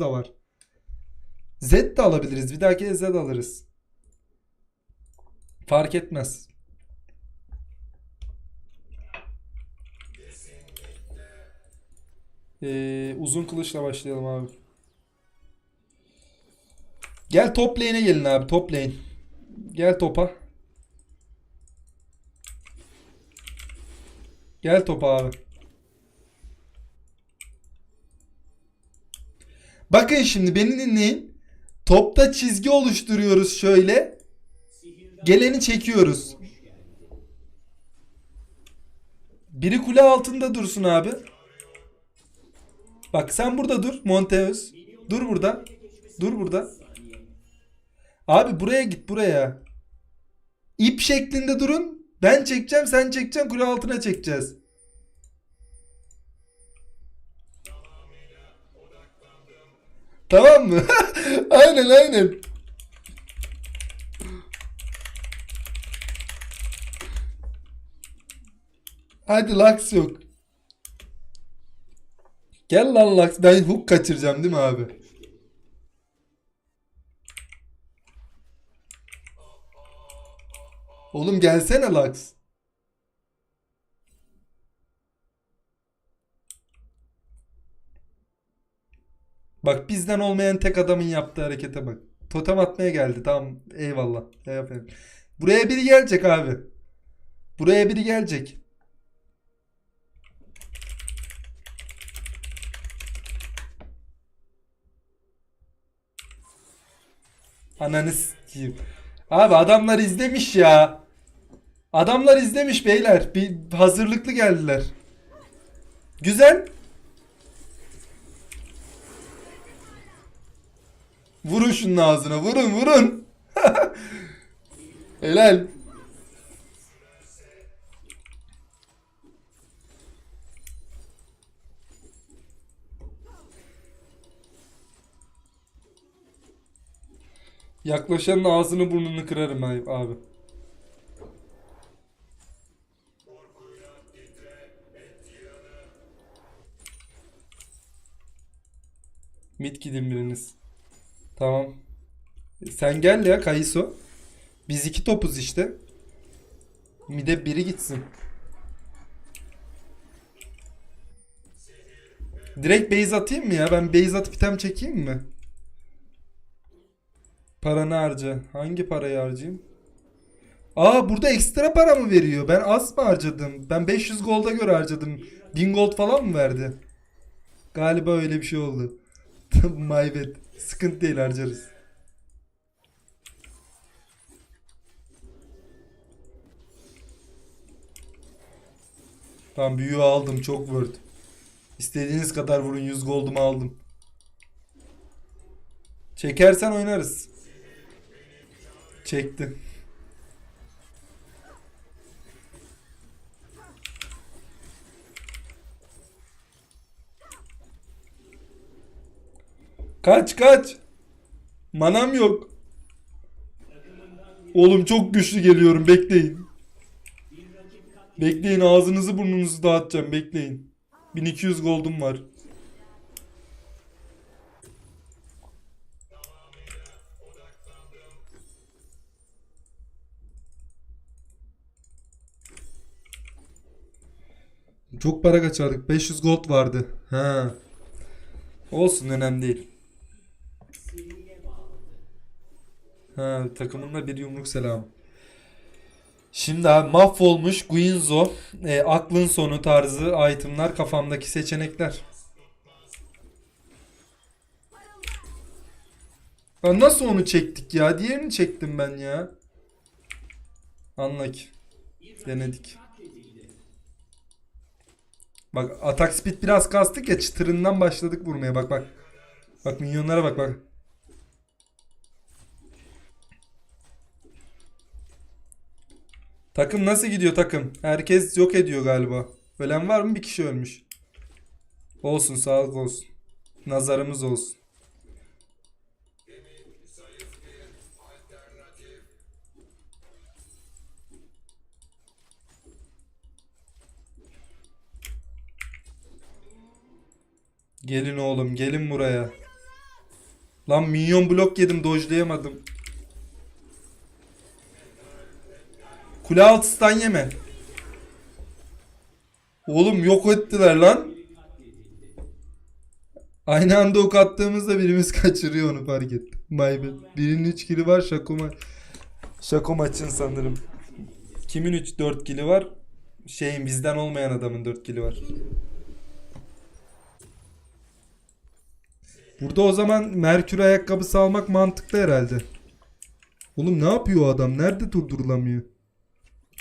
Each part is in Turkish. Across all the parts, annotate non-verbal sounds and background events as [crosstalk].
da var. Z de alabiliriz. Bir dahaki Z alırız. Fark etmez. Ee, uzun kılıçla başlayalım abi. Gel top lane'e gelin abi. Top lane. Gel topa. Gel topa abi. Bakın şimdi beni dinleyin. Topta çizgi oluşturuyoruz şöyle. Geleni çekiyoruz. Biri kule altında dursun abi. Bak sen burada dur Monteus. Dur burada. Dur burada. Abi buraya git buraya. İp şeklinde durun. Ben çekeceğim sen çekeceksin kule altına çekeceğiz. Tamam mı? [laughs] aynen aynen. Hadi Lux yok. Gel lan Lux. Ben hook kaçıracağım değil mi abi? Oğlum gelsene Lux. Bak bizden olmayan tek adamın yaptığı harekete bak. Totem atmaya geldi. Tamam eyvallah. Ya yapayım. Buraya biri gelecek abi. Buraya biri gelecek. Ananı sikeyim. Abi adamlar izlemiş ya. Adamlar izlemiş beyler. Bir hazırlıklı geldiler. Güzel. Vurun şunun ağzına. Vurun vurun. [laughs] Helal. Yaklaşanın ağzını burnunu kırarım abi. Mid gidin biriniz. Tamam. Sen gel ya Kaiso. Biz iki topuz işte. Mide biri gitsin. Direkt base atayım mı ya? Ben base atıp item çekeyim mi? Paranı harca. Hangi parayı harcayayım? Aa burada ekstra para mı veriyor? Ben az mı harcadım? Ben 500 golda göre harcadım. 1000 gold falan mı verdi? Galiba öyle bir şey oldu. [laughs] My bad. Sıkıntı değil harcarız. Tamam büyüğü aldım. Çok word. İstediğiniz kadar vurun. 100 goldumu aldım. Çekersen oynarız. Çekti. Kaç kaç. Manam yok. Oğlum çok güçlü geliyorum bekleyin. Bekleyin ağzınızı burnunuzu dağıtacağım bekleyin. 1200 gold'um var. Çok para kaçardık. 500 gold vardı. Ha. Olsun önemli değil. Ha, takımında bir yumruk selam. Şimdi abi mahvolmuş Guinzo, e, aklın sonu tarzı itemlar kafamdaki seçenekler. Ya nasıl onu çektik ya? Diğerini çektim ben ya. Anla ki. Denedik. Bak atak speed biraz kastık ya çıtırından başladık vurmaya bak bak. Bak minyonlara bak bak. Takım nasıl gidiyor takım? Herkes yok ediyor galiba. Ölen var mı? Bir kişi ölmüş. Olsun sağlık olsun. Nazarımız olsun. Gelin oğlum gelin buraya. Lan minyon blok yedim dojlayamadım. Kule altı stun yeme. Oğlum yok ettiler lan. Aynı anda ok attığımızda birimiz [laughs] kaçırıyor onu fark ettim. My bad. Birinin 3 kili var Şako, ma Şako maçın sanırım. Kimin 3 4 kili var? Şeyin bizden olmayan adamın 4 kili var. Burada o zaman Merkür ayakkabısı almak mantıklı herhalde. Oğlum ne yapıyor o adam? Nerede durdurulamıyor?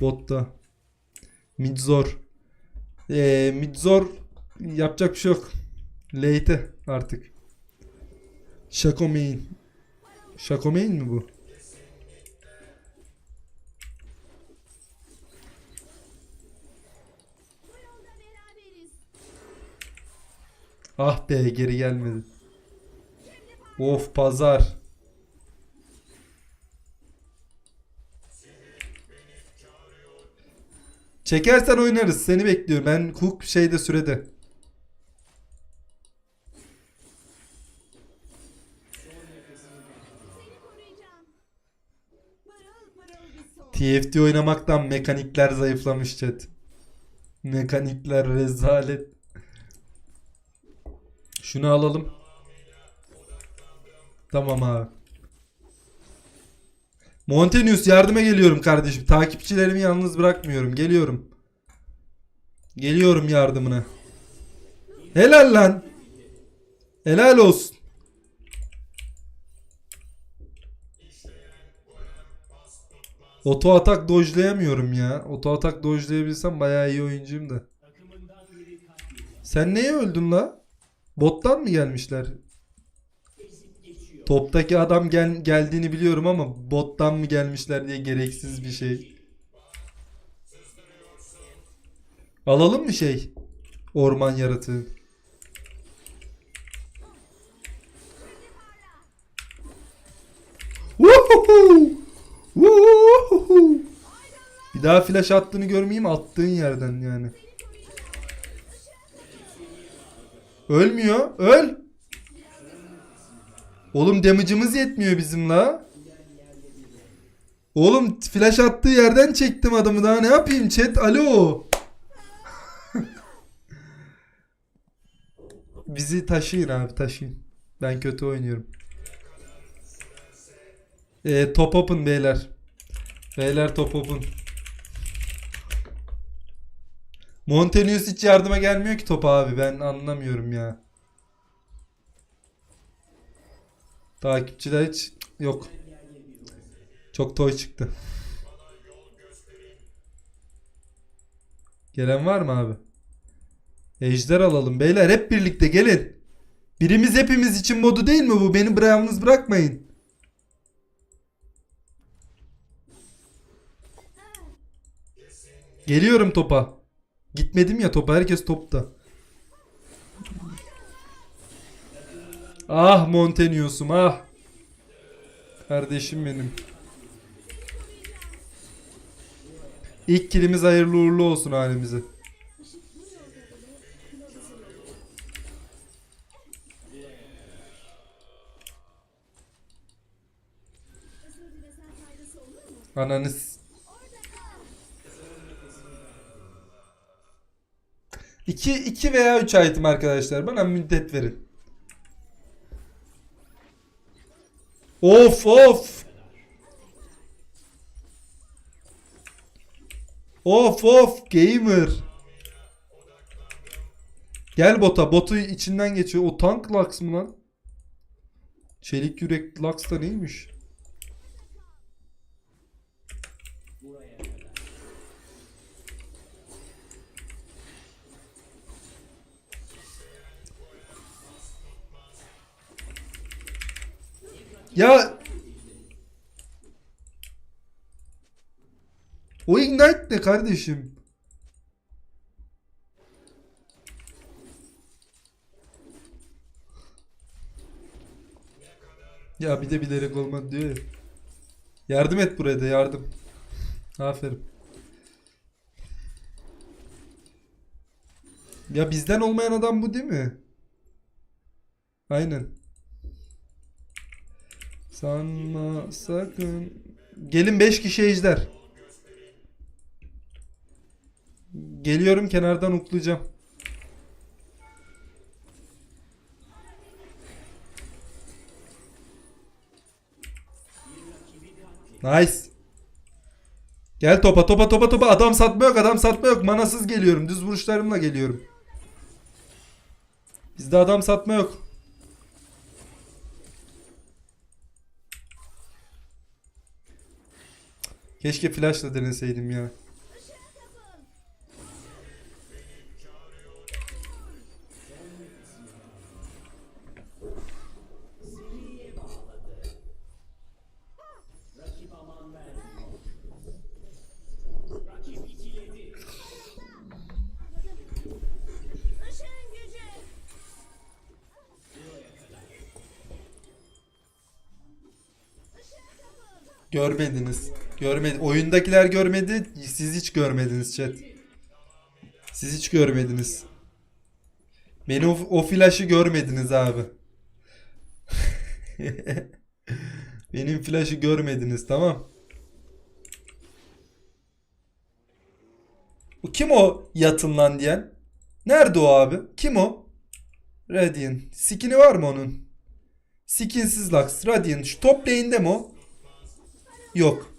Botta. Midzor. Ee, Midzor yapacak bir şey yok. Late artık. Shaco main mi bu? Ah be geri gelmedi. Of pazar. Çekersen oynarız. Seni bekliyorum. Ben Cook şeyde sürede. TFT oynamaktan mekanikler zayıflamış chat. Mekanikler rezalet. Şunu alalım. Tamam abi. Montenius yardıma geliyorum kardeşim. Takipçilerimi yalnız bırakmıyorum. Geliyorum. Geliyorum yardımına. Helal lan. Helal olsun. Oto atak dojlayamıyorum ya. Oto atak dojlayabilsem bayağı iyi oyuncuyum da. Sen neye öldün la? Bottan mı gelmişler? Toptaki adam gel geldiğini biliyorum ama bottan mı gelmişler diye gereksiz bir şey. Alalım mı şey? Orman yaratığı. Bir daha flash attığını görmeyeyim attığın yerden yani. Ölmüyor. Öl. Oğlum damage'ımız yetmiyor bizim la. Oğlum flash attığı yerden çektim adamı daha ne yapayım chat alo. [laughs] Bizi taşıyın abi taşıyın. Ben kötü oynuyorum. Ee, top open beyler. Beyler top open. Montenius hiç yardıma gelmiyor ki topa abi. Ben anlamıyorum ya. Takipçiler hiç yok. Çok toy çıktı. Gelen var mı abi? Ejder alalım beyler hep birlikte gelin. Birimiz hepimiz için modu değil mi bu? Beni yalnız bırakmayın. Geliyorum topa. Gitmedim ya topa. Herkes topta. Ah Montenius'um ah. Kardeşim benim. İlk kilimiz hayırlı uğurlu olsun halimize. Ananız. İki, iki veya üç item arkadaşlar. Bana müddet verin. Of of. Of of gamer. Gel bota. Botu içinden geçiyor. O tank Lux mı lan? Çelik yürek Lux da neymiş? Ya O ignite ne kardeşim? Ya bir de bilerek olmadı diyor ya. Yardım et buraya da yardım. Aferin. Ya bizden olmayan adam bu değil mi? Aynen. Sanma sakın. Gelin 5 kişi ejder. Geliyorum kenardan uklayacağım. Nice. Gel topa topa topa topa adam satma yok adam satma yok manasız geliyorum düz vuruşlarımla geliyorum. Bizde adam satma yok. Keşke flashla deneseydim ya. Görmediniz. Görmedi. Oyundakiler görmedi. Siz hiç görmediniz chat. Siz hiç görmediniz. Beni o, o flash'ı görmediniz abi. [laughs] Benim flash'ı görmediniz tamam. Bu kim o yatın lan diyen? Nerede o abi? Kim o? Radiant. Skin'i var mı onun? Skinsiz Lux. Radiant. Şu top lane'de mi o? Yok.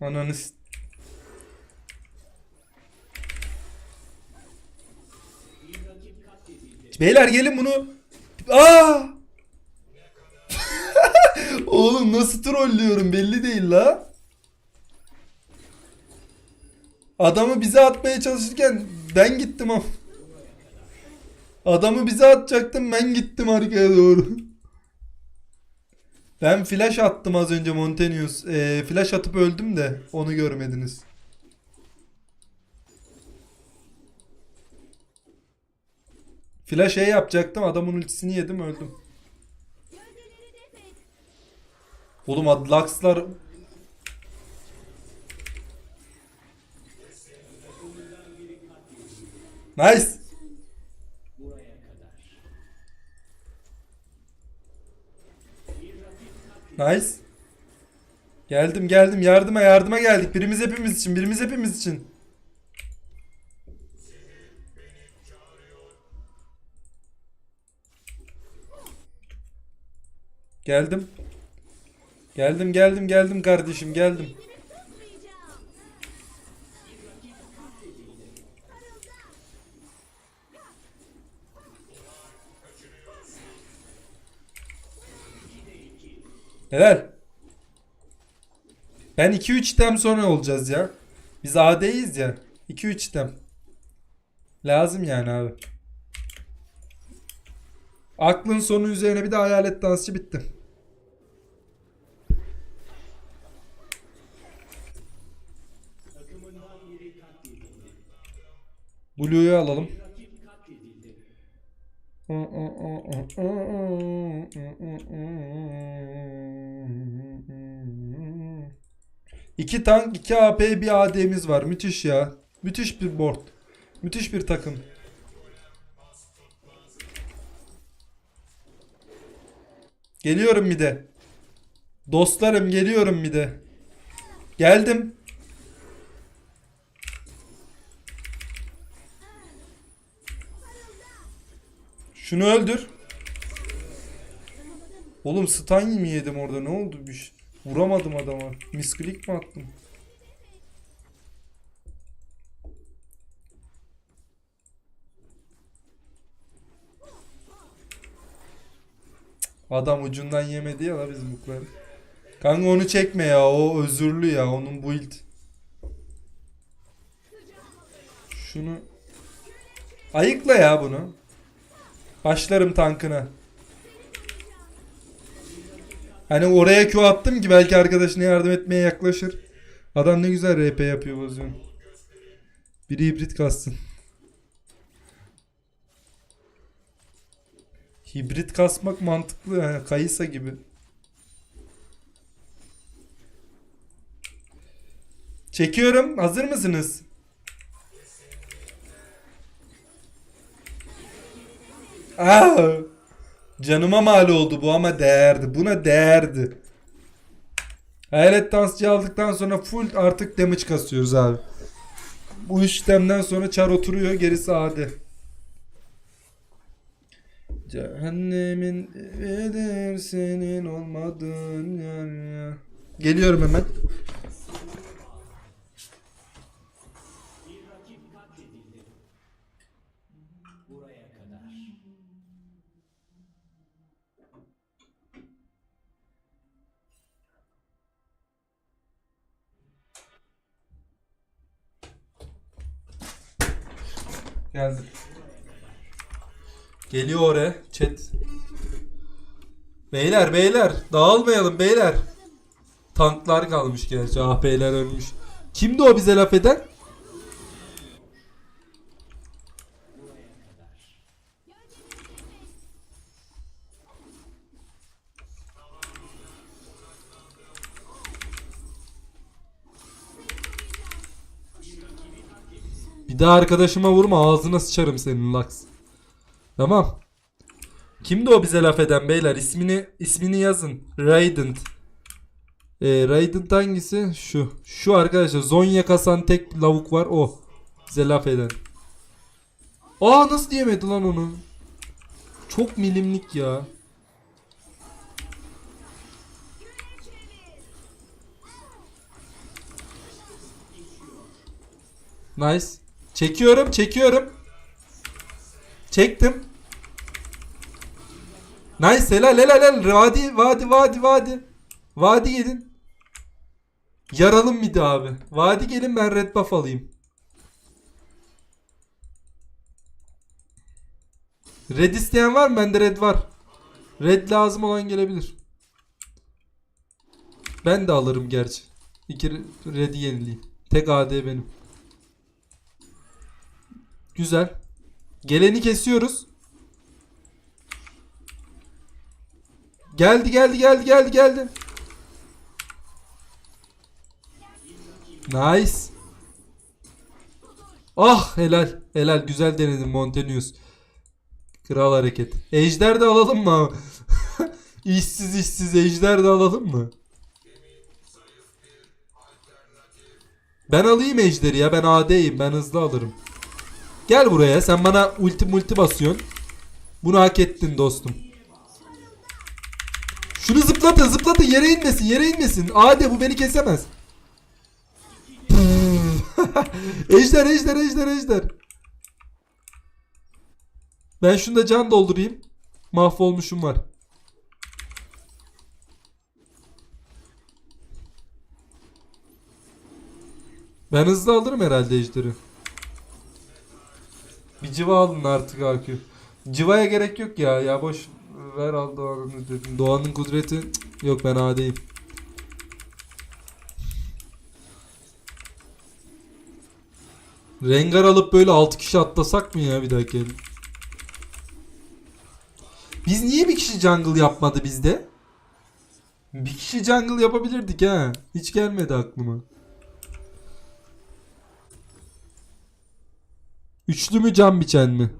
Ananı Beyler gelin bunu. Aa! [laughs] Oğlum nasıl trollüyorum belli değil la. Adamı bize atmaya çalışırken ben gittim ama. Adamı bize atacaktım ben gittim arkaya doğru. [laughs] Ben flash attım az önce Montenius. Ee, flash atıp öldüm de onu görmediniz. Flash şey yapacaktım adamın ultisini yedim öldüm. Oğlum ad- Lux'lar Nice. Nice. Geldim geldim yardıma yardıma geldik. Birimiz hepimiz için birimiz hepimiz için. Geldim. Geldim geldim geldim kardeşim geldim. Helal. Ben 2-3 item sonra olacağız ya. Biz AD'yiz ya. 2-3 item. Lazım yani abi. Aklın sonu üzerine bir de hayalet dansçı bitti. Blue'yu alalım. İki tank, iki AP, bir AD'miz var. Müthiş ya. Müthiş bir board. Müthiş bir takım. Geliyorum bir de. Dostlarım geliyorum bir de. Geldim. Şunu öldür. Oğlum stun mi yedim orada ne oldu bir şey? Vuramadım adama. Misklik mi attım? Adam ucundan yemedi ya la bizim bukları. Kanka onu çekme ya o özürlü ya onun build. Şunu ayıkla ya bunu. Başlarım tankına. Hani oraya Q attım ki belki arkadaşına yardım etmeye yaklaşır. Adam ne güzel RP yapıyor bozuyor. Biri hibrit kassın. Hibrit kasmak mantıklı yani Kayısa gibi. Çekiyorum. Hazır mısınız? Aa! Canıma mal oldu bu ama değerdi. Buna değerdi. Hayalet dansçı aldıktan sonra full artık damage kasıyoruz abi. Bu işlemden sonra çar oturuyor gerisi adi. Cehennemin evidir senin olmadığın yer ya. Geliyorum hemen. Geldim. Geliyor oraya chat. Beyler beyler dağılmayalım beyler. Tanklar kalmış gerçi. Ah beyler ölmüş. Kimdi o bize laf eden? Bir daha arkadaşıma vurma ağzına sıçarım senin Lux. Tamam. Kimdi o bize laf eden beyler? İsmini ismini yazın. Raident. Ee, Raident hangisi? Şu. Şu arkadaşlar. Zonya kasan tek lavuk var o. Bize laf eden. Aa nasıl diyemedi lan onu? Çok milimlik ya. Nice. Çekiyorum, çekiyorum. Çektim. Nice helal helal helal. Vadi vadi vadi vadi. Vadi gelin. Yaralım mıydı abi? Vadi gelin ben red buff alayım. Red isteyen var mı? Bende red var. Red lazım olan gelebilir. Ben de alırım gerçi. İki red'i yenileyim. Tek AD benim. Güzel. Geleni kesiyoruz. Geldi geldi geldi geldi geldi. Nice. Ah helal. Helal güzel denedin Montenius. Kral hareket. Ejder de alalım mı? [laughs] işsiz işsiz ejder de alalım mı? Ben alayım ejderi ya ben AD'yim ben hızlı alırım. Gel buraya sen bana ulti multi basıyorsun. Bunu hak ettin dostum. Şunu zıplatın zıplatın yere inmesin yere inmesin. Ade bu beni kesemez. [laughs] ejder ejder ejder ejder. Ben şunda can doldurayım. Mahvolmuşum var. Ben hızlı alırım herhalde ejderi. Civa alın artık AQ. Civaya gerek yok ya. Ya boş ver al Doğan'ın kudretini. Doğan'ın kudreti yok ben adeyim. Rengar alıp böyle 6 kişi atlasak mı ya bir dahaki? Biz niye bir kişi jungle yapmadı bizde? Bir kişi jungle yapabilirdik ha. Hiç gelmedi aklıma. Üçlü mü can biçen mi?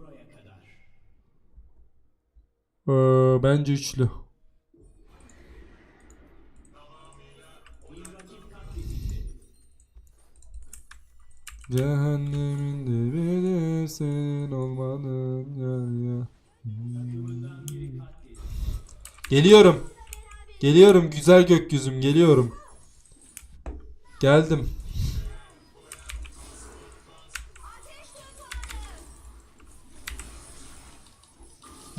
Ee, bence üçlü. Cehennemin dibidir senin olmadığın yer ya. Geliyorum. Geliyorum güzel gökyüzüm geliyorum. Geldim.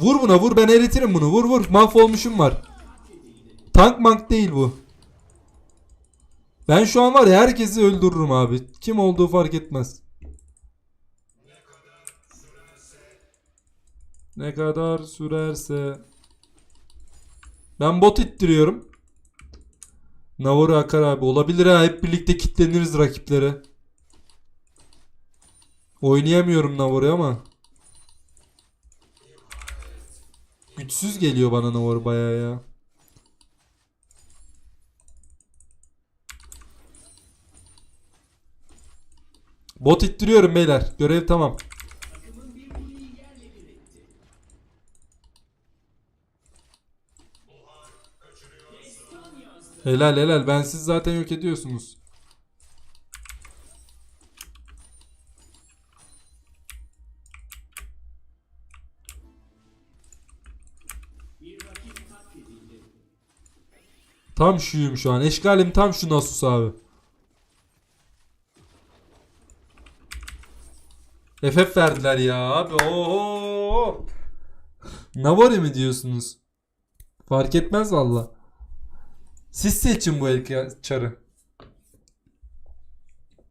Vur buna vur ben eritirim bunu vur vur mahvolmuşum var. Tank mank değil bu. Ben şu an var ya herkesi öldürürüm abi. Kim olduğu fark etmez. Ne kadar sürerse. Ben bot ittiriyorum. Navarro akar abi. Olabilir ha hep birlikte kitleniriz rakiplere. Oynayamıyorum Navarro'yu ama. Güçsüz geliyor bana Navor baya ya. Bot ittiriyorum beyler. Görev tamam. Helal helal. Ben siz zaten yok ediyorsunuz. Tam şuyum şu an. Eşkalim tam şu Nasus abi. FF verdiler ya abi. Oho. Navari mi diyorsunuz? Fark etmez valla. Siz seçin bu el çarı.